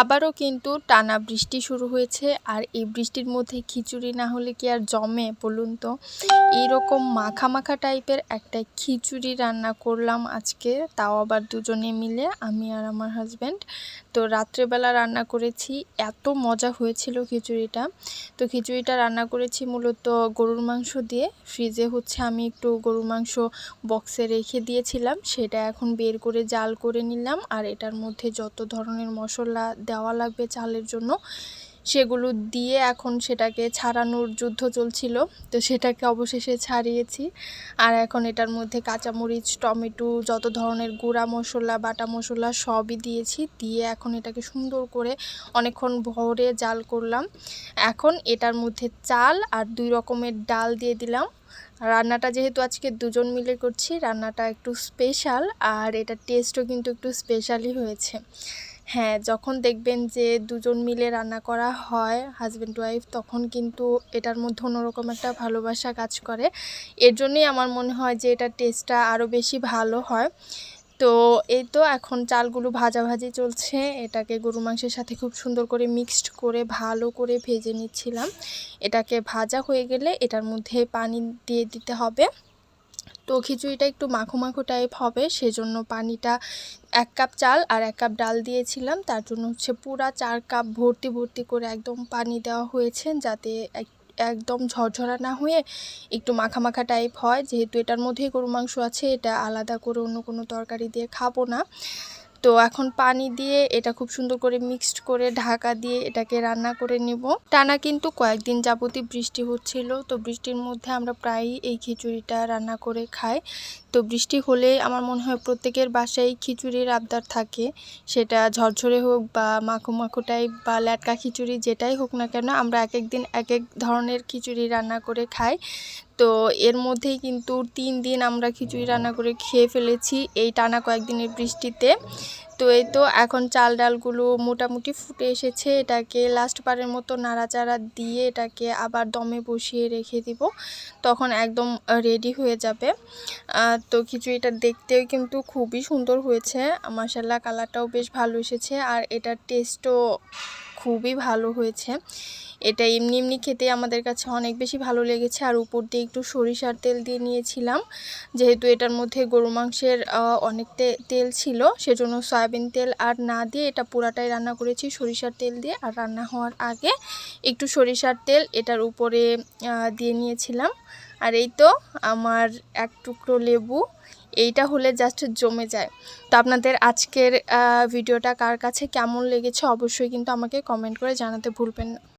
আবারও কিন্তু টানা বৃষ্টি শুরু হয়েছে আর এই বৃষ্টির মধ্যে খিচুড়ি না হলে কি আর জমে বলুন তো? এইরকম মাখা মাখা টাইপের একটা খিচুড়ি রান্না করলাম আজকে, তাও আবার দুজনে মিলে, আমি আর আমার হাজব্যান্ড তো রাত্রেবেলা রান্না করেছি। এত মজা হয়েছিল খিচুড়িটা। তো খিচুড়িটা রান্না করেছি মূলত গরুর মাংস দিয়ে। ফ্রিজে হচ্ছে আমি একটু গরুর মাংস বক্সে রেখে দিয়েছিলাম। সেটা এখন বের করে জাল করে নিলাম। আর এটার মধ্যে যত ধরনের মশলা দেওয়া লাগবে চালের জন্য সেগুলো দিয়ে এখন সেটাকে ছাড়ানোর যুদ্ধ চলছিল। তো সেটাকে অবশেষে ছাড়িয়েছি। আর এখন এটার মধ্যে কাঁচামরিচ, টমেটো, যত ধরনের গুঁড়া মশলা, বাটা মশলা সবই দিয়েছি। দিয়ে এখন এটাকে সুন্দর করে অনেকক্ষণ ভরে জাল করলাম। এখন এটার মধ্যে চাল আর দুই রকমের ডাল দিয়ে দিলাম। রান্নাটা যেহেতু আজকে দুজন মিলে করছি, রান্নাটা একটু স্পেশাল। আর এটার টেস্টও কিন্তু একটু স্পেশালই হয়েছে। হ্যাঁ যখন দেখবেন যে দুজন মিলে রান্না করা হয় হাজব্যান্ড ওয়াইফ তখন কিন্তু এটার মধ্যে অন্যরকম একটা ভালোবাসা কাজ করে। এর জন্যই আমার মনে হয় যে এটার টেস্টটা আরও বেশি ভালো হয়। তো এই তো এখন চালগুলো ভাজাভাজি চলছে। এটাকে গরু মাংসের সাথে খুব সুন্দর করে মিক্সড করে ভালো করে ভেজে নিচ্ছিলাম। এটাকে ভাজা হয়ে গেলে এটার মধ্যে পানি দিয়ে দিতে হবে। তো খিচুড়িটা একটু মাখো মাখো টাইপ হবে, সেজন্য পানিটা এক কাপ চাল আর এক কাপ ডাল দিয়েছিলাম। তার জন্য হচ্ছে পুরা চার কাপ ভর্তি ভর্তি করে একদম পানি দেওয়া হয়েছে যাতে একদম ঝরঝরা না হয়ে একটু মাখা মাখা টাইপ হয়। যেহেতু এটার মধ্যেই গরু মাংস আছে, এটা আলাদা করে অন্য কোনো তরকারি দিয়ে খাব না। তো এখন পানি দিয়ে এটা খুব সুন্দর করে মিক্সড করে ঢাকা দিয়ে এটাকে রান্না করে নিব। টানা কিন্তু কয়েকদিন যাবতীয় বৃষ্টি হচ্ছিল, তো বৃষ্টির মধ্যে আমরা প্রায়ই এই খিচুড়িটা রান্না করে খাই। তো বৃষ্টি হলে আমার মনে হয় প্রত্যেকের বাসায় খিচুড়ির আবদার থাকে। সেটা ঝরঝরে হোক বা মাখো মাখো টাইপ বা ল্যাটকা খিচুড়ি যেটাই হোক না কেন, আমরা এক এক দিন এক এক ধরনের খিচুড়ি রান্না করে খাই। তো এর মধ্যেই কিন্তু তিন দিন আমরা খিচুড়ি রান্না করে খেয়ে ফেলেছি এই টানা কয়েকদিনের বৃষ্টিতে। তো এই তো এখন চাল ডালগুলো মোটামুটি ফুটে এসেছে। এটাকে লাস্ট বারের মতো নাড়াচাড়া দিয়ে এটাকে আবার দমে বসিয়ে রেখে দিব। তখন একদম রেডি হয়ে যাবে। তো কিছু এটা দেখতেও কিন্তু খুবই সুন্দর হয়েছে। মাসাল্লা কালারটাও বেশ ভালো এসেছে। আর এটার টেস্টও খুবই ভালো হয়েছে। এটা এমনি এমনি খেতে আমাদের কাছে অনেক বেশি ভালো লেগেছে। আর উপর দিয়ে একটু সরিষার তেল দিয়ে নিয়েছিলাম। যেহেতু এটার মধ্যে গরু মাংসের অনেক তেল ছিল, সেজন্য সয়াবিন তেল আর না দিয়ে এটা পুরাটাই রান্না করেছি সরিষার তেল দিয়ে। আর রান্না হওয়ার আগে একটু সরিষার তেল এটার উপরে দিয়ে নিয়েছিলাম। আর এই তো আমার এক টুকরো লেবু। এইটা হলে জাস্ট জমে যায়। তো আপনাদের আজকের ভিডিওটা কার কাছে কেমন লেগেছে অবশ্যই কিন্তু আমাকে কমেন্ট করে জানাতে ভুলবেন না।